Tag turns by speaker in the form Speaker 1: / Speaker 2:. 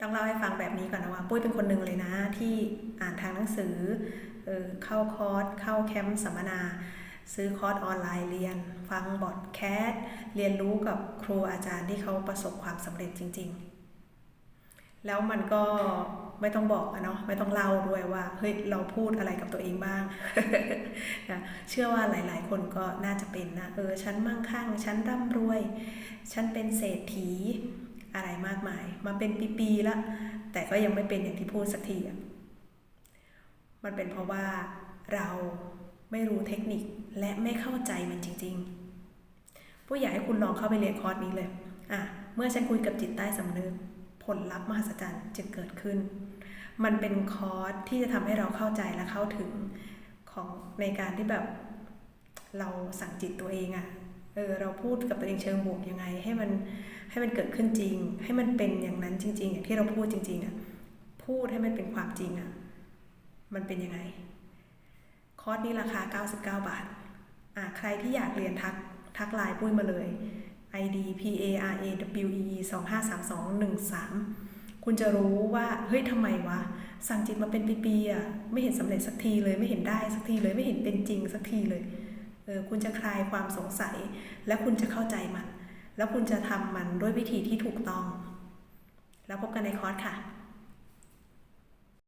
Speaker 1: ต้องเล่าให้ฟังแบบนี้ก่อนนะว่า ปุ้ยเป็นคนหนึ่งเลยนะ ที่อ่านทางหนังสือเออเข้าคอร์สเข้าแคมป์สัมมนา ซื้อคอร์สออนไลน์เรียน ฟังบอดแคสต์เรียนรู้กับครูอาจารย์ที่เขาประสบความสำเร็จจริง ๆ แล้วมันก็ไม่ต้องบอกอะเนาะไม่ต้องเล่าด้วยว่าเฮ้ยเราพูดอะไรกับตัวเองบ้างนะเชื่อว่าหลาย ๆ คนก็น่าจะเป็นนะเออฉันมั่งคั่งฉันร่ำรวย ฉันเป็นเศรษฐี อะไรมากมาย มาเป็นปีๆแล้วแต่ก็ยังไม่เป็นอย่างที่พูดสักทีมันเป็นเพราะว่าเราไม่รู้เทคนิคและไม่เข้าใจมันจริงๆ ผู้อยากให้คุณลองเข้าไปเรียนคอร์สนี้เลยอะเมื่อฉันคุยกับจิตใต้สำนึกผลลัพธ์มหัศจรรย์จะเกิดขึ้น มันเป็นคอร์สที่จะทำให้เราเข้าใจและเข้าถึงของในการที่แบบเราสั่งจิตตัวเองอะ เออเราพูดกับตัวเองเชิงบวกยังไง ให้มันให้มันเกิดขึ้นจริง ให้มันเป็นอย่างนั้นจริง ๆ อย่างที่เราพูดจริง ๆอะพูดให้มันเป็นความจริงอะมันเป็นยังไง คอร์สนี้ราคา 99 บาทอะใครที่อยากเรียนทักทักไลน์ปุ้ยมาเลย ID P A R A W E 253213 คุณจะรู้ว่า เฮ้ยทำไมวะ สั่งจิตมาเป็นปีๆอะไม่เห็นสำเร็จสักทีเลยไม่เห็นได้สักทีเลยไม่เห็นเป็นจริงสักทีเลย เออคุณจะคลายความสงสัย และคุณจะเข้าใจมัน แล้วคุณจะทำมันด้วยวิธีที่ถูกต้อง แล้วพบกันในคอร์สค่ะ